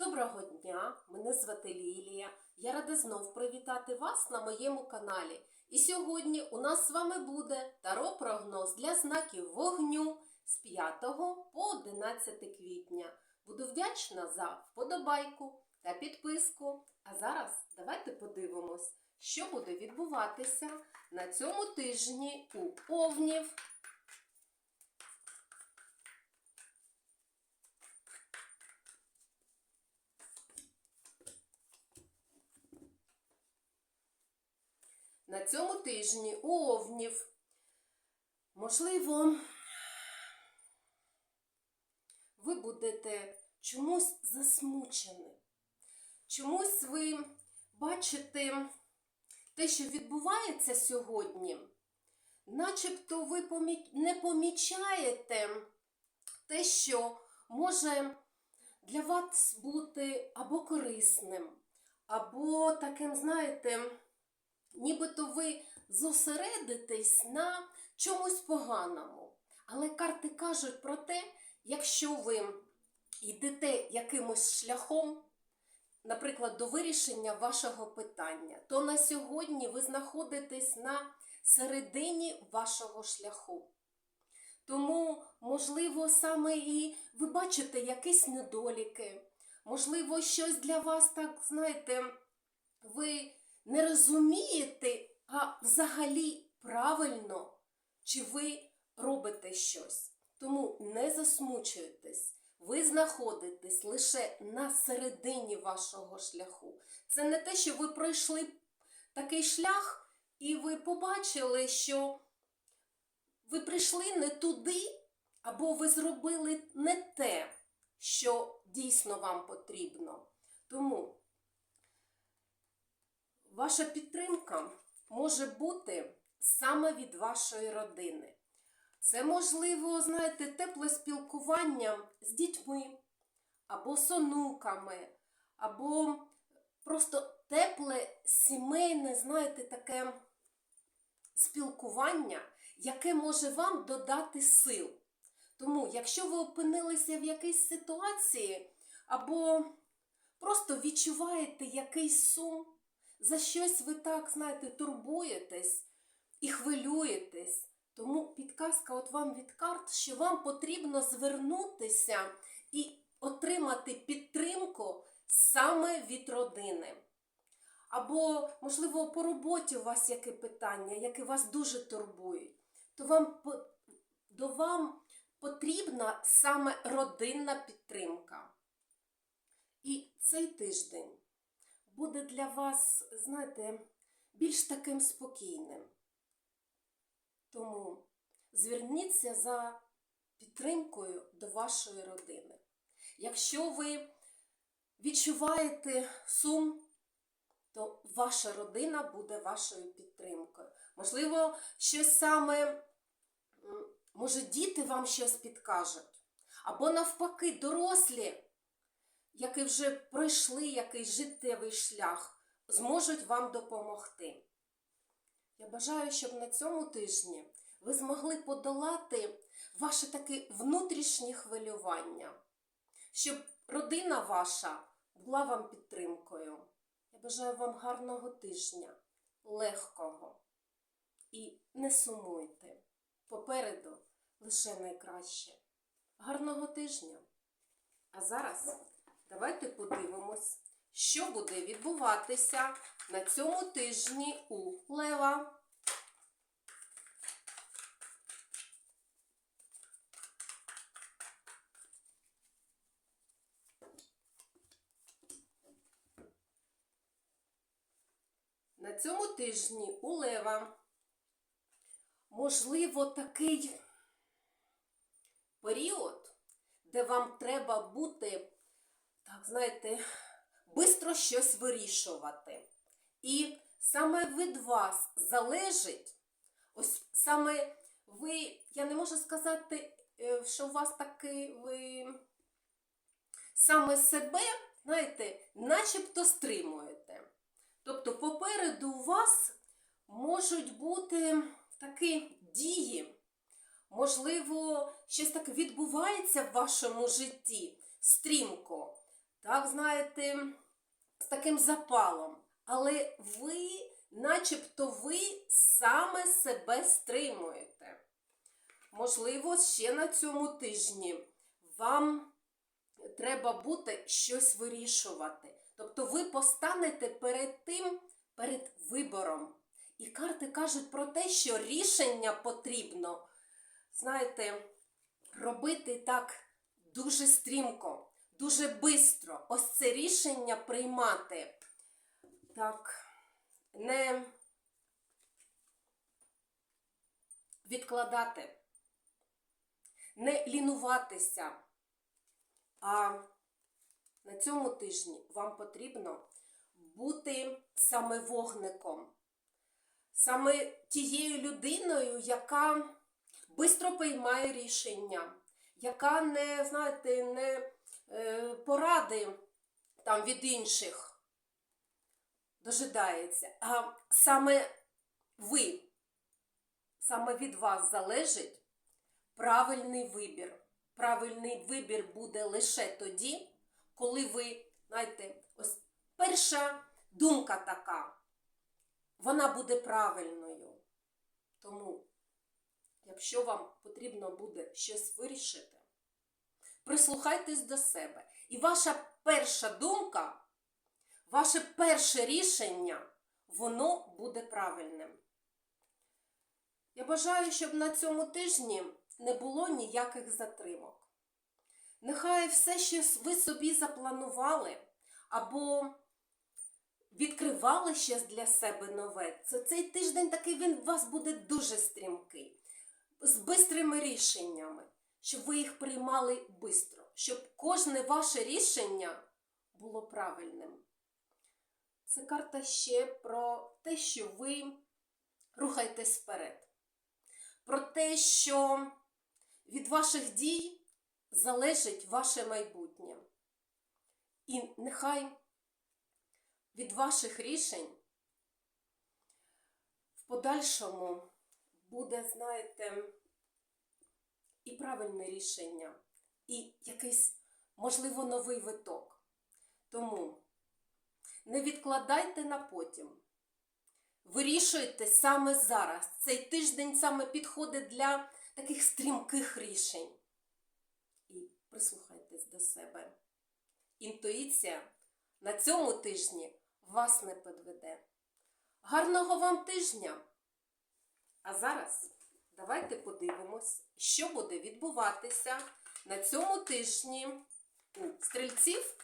Доброго дня! Мене звати Лілія. Я рада знов привітати вас на моєму каналі. І сьогодні у нас з вами буде таро-прогноз для знаків вогню з 5 по 11 квітня. Буду вдячна за вподобайку та підписку. А зараз давайте подивимось, що буде відбуватися на цьому тижні у Овнів. На цьому тижні у Овнів. Можливо, ви будете чомусь засмучені. Чомусь ви бачите те, що відбувається сьогодні, начебто ви не помічаєте те, що може для вас бути або корисним, або таким, знаєте, нібито ви зосередитесь на чомусь поганому. Але карти кажуть про те, якщо ви йдете якимось шляхом, наприклад, до вирішення вашого питання, то на сьогодні ви знаходитесь на середині вашого шляху. Тому, можливо, саме і ви бачите якісь недоліки, можливо, щось для вас так, знаєте, ви не розумієте, а взагалі правильно, чи ви робите щось. Тому не засмучуйтесь. Ви знаходитесь лише на середині вашого шляху. Це не те, що ви пройшли такий шлях, і ви побачили, що ви прийшли не туди, або ви зробили не те, що дійсно вам потрібно. Тому Ваша підтримка може бути саме від вашої родини. Це можливо, знаєте, тепле спілкування з дітьми, або з онуками, або просто тепле сімейне, знаєте, таке спілкування, яке може вам додати сил. Тому, якщо ви опинилися в якійсь ситуації, або просто відчуваєте якийсь сум, за щось ви так, знаєте, турбуєтесь і хвилюєтесь. Тому підказка от вам від карт, що вам потрібно звернутися і отримати підтримку саме від родини. Або, можливо, по роботі у вас яке питання, яке вас дуже турбують, то вам, до вам потрібна саме родинна підтримка. І цей тиждень буде для вас, знаєте, більш таким спокійним. Тому зверніться за підтримкою до вашої родини. Якщо ви відчуваєте сум, то ваша родина буде вашою підтримкою. Можливо, щось саме, може, діти вам щось підкажуть, або навпаки, дорослі які вже пройшли якийсь життєвий шлях, зможуть вам допомогти. Я бажаю, щоб на цьому тижні ви змогли подолати ваше таке внутрішнє хвилювання, щоб родина ваша була вам підтримкою. Я бажаю вам гарного тижня, легкого. І не сумуйте. Попереду лише найкраще. Гарного тижня! А зараз давайте подивимось, що буде відбуватися на цьому тижні у Лева. На цьому тижні у Лева можливо такий період, де вам треба бути так, знаєте, бистро щось вирішувати. І саме від вас залежить, ось саме ви, я не можу сказати, е, що у вас такий ви саме себе, знаєте, начебто стримуєте. Тобто попереду у вас можуть бути такі дії, можливо, щось таке відбувається в вашому житті стрімко. Так знаєте, з таким запалом. Але ви, начебто, ви саме себе стримуєте. Можливо, ще на цьому тижні вам треба буде щось вирішувати. Тобто ви постанете перед тим, перед вибором. І карти кажуть про те, що рішення потрібно, знаєте, робити так дуже стрімко, дуже бистро. Ось це рішення приймати. Так, не відкладати, не лінуватися. А на цьому тижні вам потрібно бути саме вогником, саме тією людиною, яка швидко приймає рішення, яка не, знаєте, не поради там від інших дожидається. А саме ви, саме від вас залежить правильний вибір. Правильний вибір буде лише тоді, коли ви, знаєте, ось перша думка така, вона буде правильною. Тому, якщо вам потрібно буде щось вирішити, прислухайтесь до себе. І ваша перша думка, ваше перше рішення, воно буде правильним. Я бажаю, щоб на цьому тижні не було ніяких затримок. Нехай все, що ви собі запланували, або відкривали щось для себе нове, це цей тиждень такий він у вас буде дуже стрімкий, з бистрими рішеннями, щоб ви їх приймали бистро, щоб кожне ваше рішення було правильним. Це карта ще про те, що ви рухаєтесь вперед. Про те, що від ваших дій залежить ваше майбутнє. І нехай від ваших рішень в подальшому буде, знаєте, і правильне рішення, і якийсь, можливо, новий виток. Тому не відкладайте на потім. Вирішуйте саме зараз. Цей тиждень саме підходить для таких стрімких рішень. І прислухайтесь до себе. Інтуїція на цьому тижні вас не підведе. Гарного вам тижня! А зараз давайте подивимось, що буде відбуватися на цьому тижні у стрільців.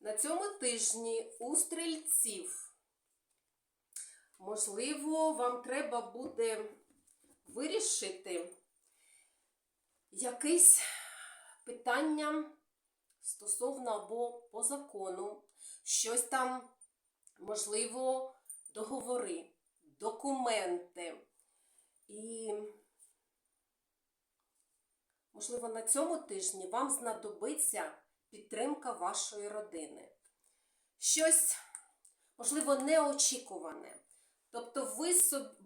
На цьому тижні у стрільців, можливо, вам треба буде вирішити якесь питання стосовно або по закону, щось там, можливо, договори, документи. І, можливо, на цьому тижні вам знадобиться підтримка вашої родини. Щось, можливо, неочікуване. Тобто, ви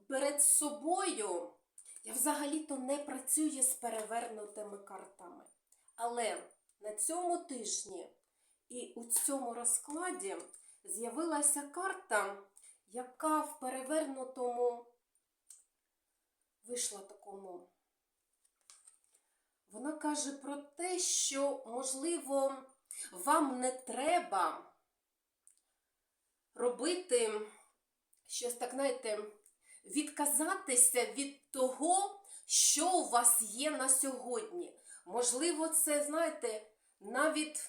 перед собою, я взагалі-то не працюю з перевернутими картами. Але на цьому тижні і у цьому розкладі з'явилася карта, яка в перевернутому вийшла такому. Вона каже про те, що, можливо, вам не треба робити щось так, знаєте, відказатися від того, що у вас є на сьогодні. Можливо, це, знаєте, навіть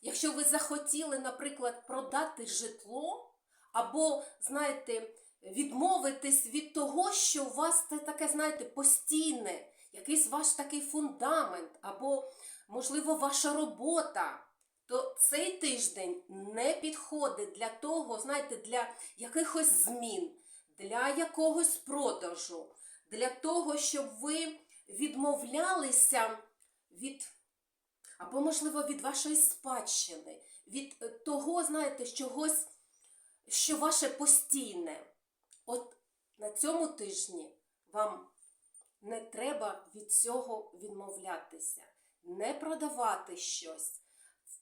якщо ви захотіли, наприклад, продати житло, або, знаєте, відмовитись від того, що у вас це таке, знаєте, постійне якийсь ваш такий фундамент, або, можливо, ваша робота, то цей тиждень не підходить для того, знаєте, для якихось змін, для якогось продажу, для того, щоб ви відмовлялися від або, можливо, від вашої спадщини, від е, того, знаєте, чогось, що ваше постійне. От на цьому тижні вам не треба від цього відмовлятися, не продавати щось,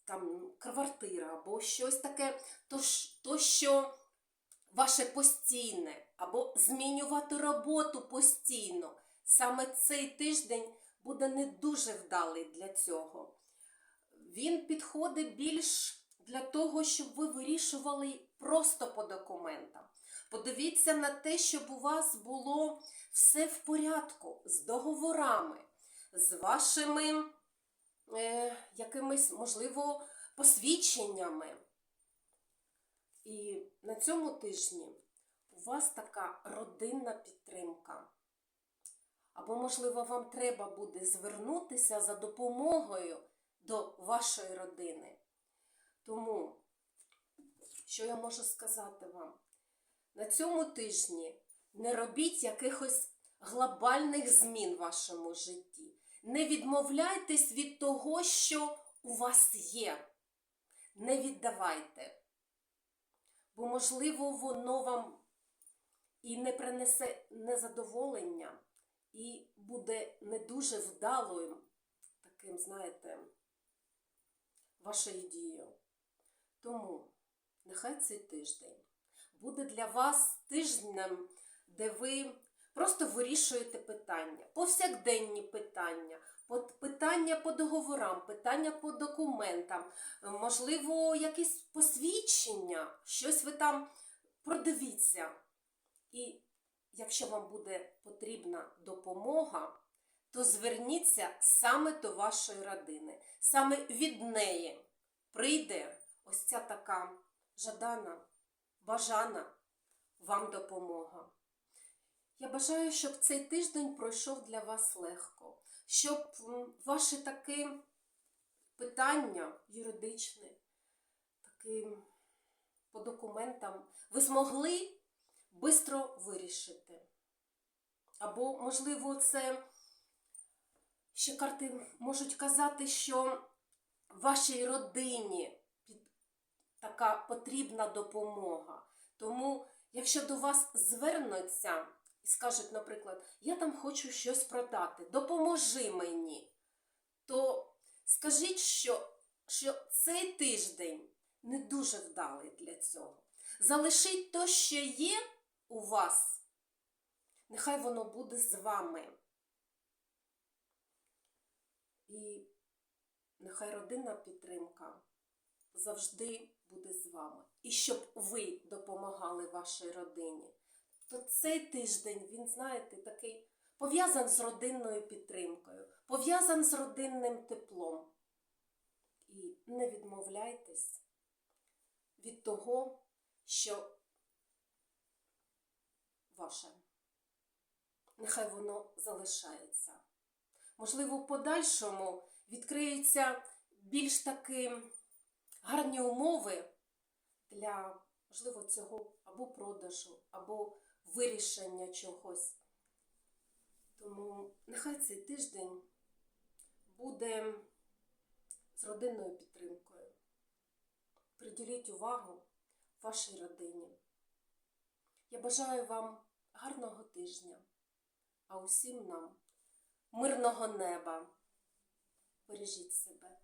там квартира або щось таке, то, то що ваше постійне, або змінювати роботу постійно. Саме цей тиждень буде не дуже вдалий для цього. Він підходить більш для того, щоб ви вирішували просто по документам. Подивіться на те, щоб у вас було все в порядку з договорами, з вашими якимись, можливо, посвідченнями. І на цьому тижні у вас така родинна підтримка. Або, можливо, вам треба буде звернутися за допомогою до вашої родини. Тому, що я можу сказати вам? На цьому тижні не робіть якихось глобальних змін в вашому житті. Не відмовляйтесь від того, що у вас є. Не віддавайте. Бо, можливо, воно вам і не принесе незадоволення, і буде не дуже вдалою таким, знаєте, вашою дією. Тому нехай цей тиждень буде для вас тижнем, де ви просто вирішуєте питання, повсякденні питання, питання по договорам, питання по документам, е, можливо, якісь посвідчення, щось ви там продивіться. І якщо вам буде потрібна допомога, то зверніться саме до вашої родини. Саме від неї прийде ось ця така жадана, бажана вам допомога. Я бажаю, щоб цей тиждень пройшов для вас легко, щоб м, ваші такі питання юридичні, такі по документам, ви змогли швидко вирішити. Або, можливо, це ще карти можуть казати, що вашій родині така потрібна допомога. Тому, якщо до вас звернуться і скажуть, наприклад, я там хочу щось продати, допоможи мені, то скажіть, що, що цей тиждень не дуже вдалий для цього. Залишіть то, що є у вас, нехай воно буде з вами. І нехай родинна підтримка завжди буде з вами. І щоб ви допомагали вашій родині. То цей тиждень, він, знаєте, такий пов'язаний з родинною підтримкою, пов'язаний з родинним теплом. І не відмовляйтесь від того, що ваше. Нехай воно залишається. Можливо, в подальшому відкриються більш таки гарні умови для, можливо, цього або продажу, або вирішення чогось. Тому нехай цей тиждень буде з родинною підтримкою. Приділіть увагу вашій родині. Я бажаю вам гарного тижня, а усім нам мирного неба. Бережіть себе.